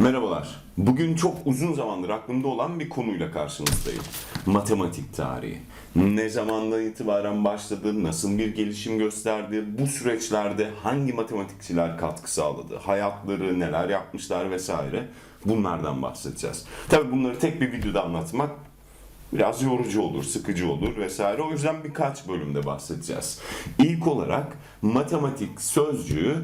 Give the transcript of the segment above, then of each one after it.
Merhabalar. Bugün çok uzun zamandır aklımda olan bir konuyla karşınızdayım. Matematik tarihi. Ne zamandan itibaren başladı, nasıl bir gelişim gösterdi, bu süreçlerde hangi matematikçiler katkı sağladı, hayatları neler yapmışlar vesaire bunlardan bahsedeceğiz. Tabii bunları tek bir videoda anlatmak biraz yorucu olur, sıkıcı olur vesaire. O yüzden birkaç bölümde bahsedeceğiz. İlk olarak matematik sözcüğü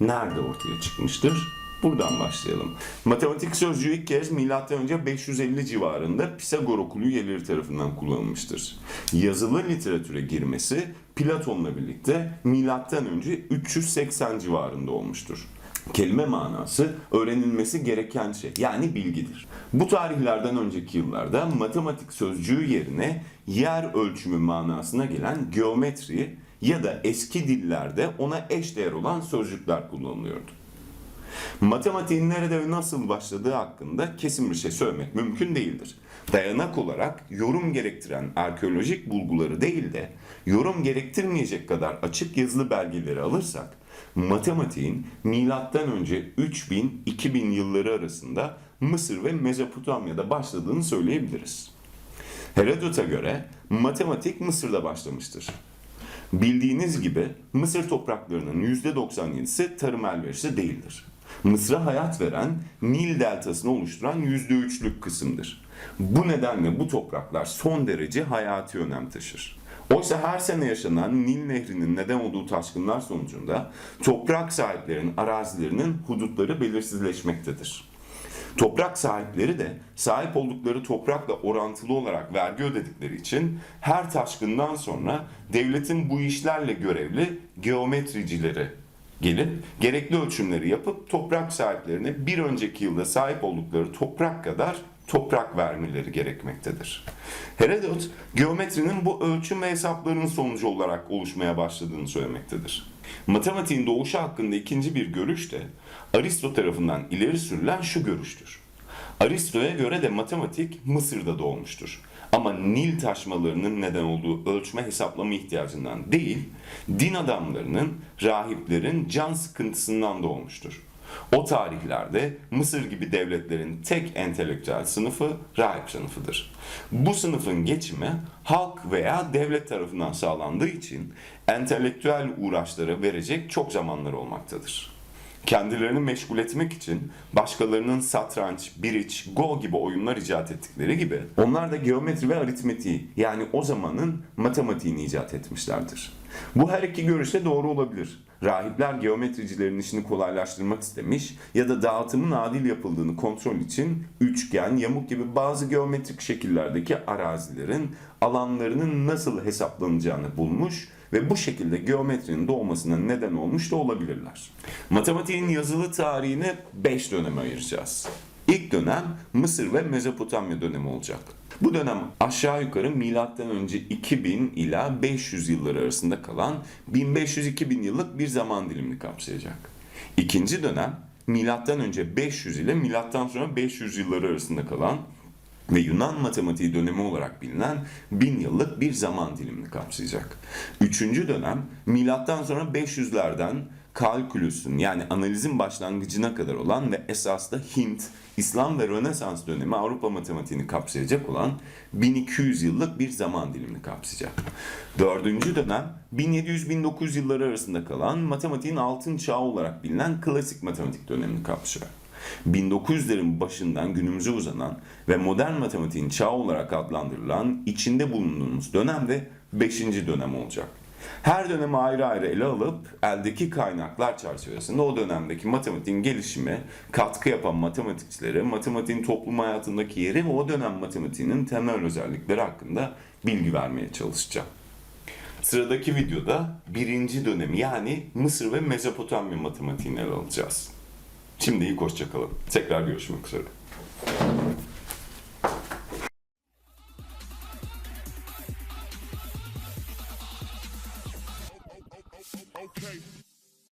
nerede ortaya çıkmıştır? Buradan başlayalım. Matematik sözcüğü ilk kez M.Ö. 550 civarında Pisagor okulu üyeleri tarafından kullanılmıştır. Yazılı literatüre girmesi Platon'la birlikte M.Ö. 380 civarında olmuştur. Kelime manası öğrenilmesi gereken şey yani bilgidir. Bu tarihlerden önceki yıllarda matematik sözcüğü yerine yer ölçümü manasına gelen geometri ya da eski dillerde ona eşdeğer olan sözcükler kullanılıyordu. Matematiğin nerede ve nasıl başladığı hakkında kesin bir şey söylemek mümkün değildir. Dayanak olarak yorum gerektiren arkeolojik bulguları değil de yorum gerektirmeyecek kadar açık yazılı belgeleri alırsak matematiğin milattan önce 3000-2000 yılları arasında Mısır ve Mezopotamya'da başladığını söyleyebiliriz. Herodot'a göre matematik Mısır'da başlamıştır. Bildiğiniz gibi Mısır topraklarının %97'si tarım elverişli değildir. Mısır'a hayat veren Nil deltasını oluşturan %3'lük kısımdır. Bu nedenle bu topraklar son derece hayati önem taşır. Oysa her sene yaşanan Nil Nehri'nin neden olduğu taşkınlar sonucunda toprak sahiplerinin arazilerinin hudutları belirsizleşmektedir. Toprak sahipleri de sahip oldukları toprakla orantılı olarak vergi ödedikleri için her taşkından sonra devletin bu işlerle görevli geometricileri gelip gerekli ölçümleri yapıp toprak sahiplerine bir önceki yılda sahip oldukları toprak kadar toprak vermeleri gerekmektedir. Herodot, geometrinin bu ölçüm ve hesaplarının sonucu olarak oluşmaya başladığını söylemektedir. Matematiğin doğuşu hakkında ikinci bir görüş de Aristo tarafından ileri sürülen şu görüştür. Aristo'ya göre de matematik Mısır'da doğmuştur. Ama Nil taşmalarının neden olduğu ölçme hesaplama ihtiyacından değil, din adamlarının, rahiplerin can sıkıntısından doğmuştur. O tarihlerde Mısır gibi devletlerin tek entelektüel sınıfı rahip sınıfıdır. Bu sınıfın geçimi halk veya devlet tarafından sağlandığı için entelektüel uğraşlara verecek çok zamanları olmaktadır kendilerini meşgul etmek için başkalarının satranç, biriç, go gibi oyunlar icat ettikleri gibi onlar da geometri ve aritmetiği yani o zamanın matematiğini icat etmişlerdir. Bu her iki görüş de doğru olabilir. Rahipler geometricilerin işini kolaylaştırmak istemiş ya da dağıtımın adil yapıldığını kontrol için üçgen, yamuk gibi bazı geometrik şekillerdeki arazilerin alanlarının nasıl hesaplanacağını bulmuş ve bu şekilde geometrinin doğmasına neden olmuş da olabilirler. Matematiğin yazılı tarihini 5 döneme ayıracağız. İlk dönem Mısır ve Mezopotamya dönemi olacak. Bu dönem aşağı yukarı milattan önce 2000 ila 500 yılları arasında kalan 1500-2000 yıllık bir zaman dilimini kapsayacak. İkinci dönem milattan önce 500 ile milattan sonra 500 yılları arasında kalan ve Yunan matematiği dönemi olarak bilinen bin yıllık bir zaman dilimini kapsayacak. Üçüncü dönem milattan sonra 500'lerden kalkülüsün yani analizin başlangıcına kadar olan ve esas da Hint, İslam ve Rönesans dönemi Avrupa matematiğini kapsayacak olan 1200 yıllık bir zaman dilimini kapsayacak. Dördüncü dönem 1700-1900 yılları arasında kalan matematiğin altın çağı olarak bilinen klasik matematik dönemini kapsıyor. 1900'lerin başından günümüze uzanan ve modern matematiğin çağı olarak adlandırılan içinde bulunduğumuz dönem de 5. dönem olacak. Her dönemi ayrı ayrı ele alıp eldeki kaynaklar çerçevesinde o dönemdeki matematiğin gelişimi, katkı yapan matematikçilere, matematiğin toplum hayatındaki yeri ve o dönem matematiğinin temel özellikleri hakkında bilgi vermeye çalışacağım. Sıradaki videoda birinci dönemi yani Mısır ve Mezopotamya matematiğini ele alacağız. Şimdi iyi hoşçakalın. Tekrar görüşmek üzere.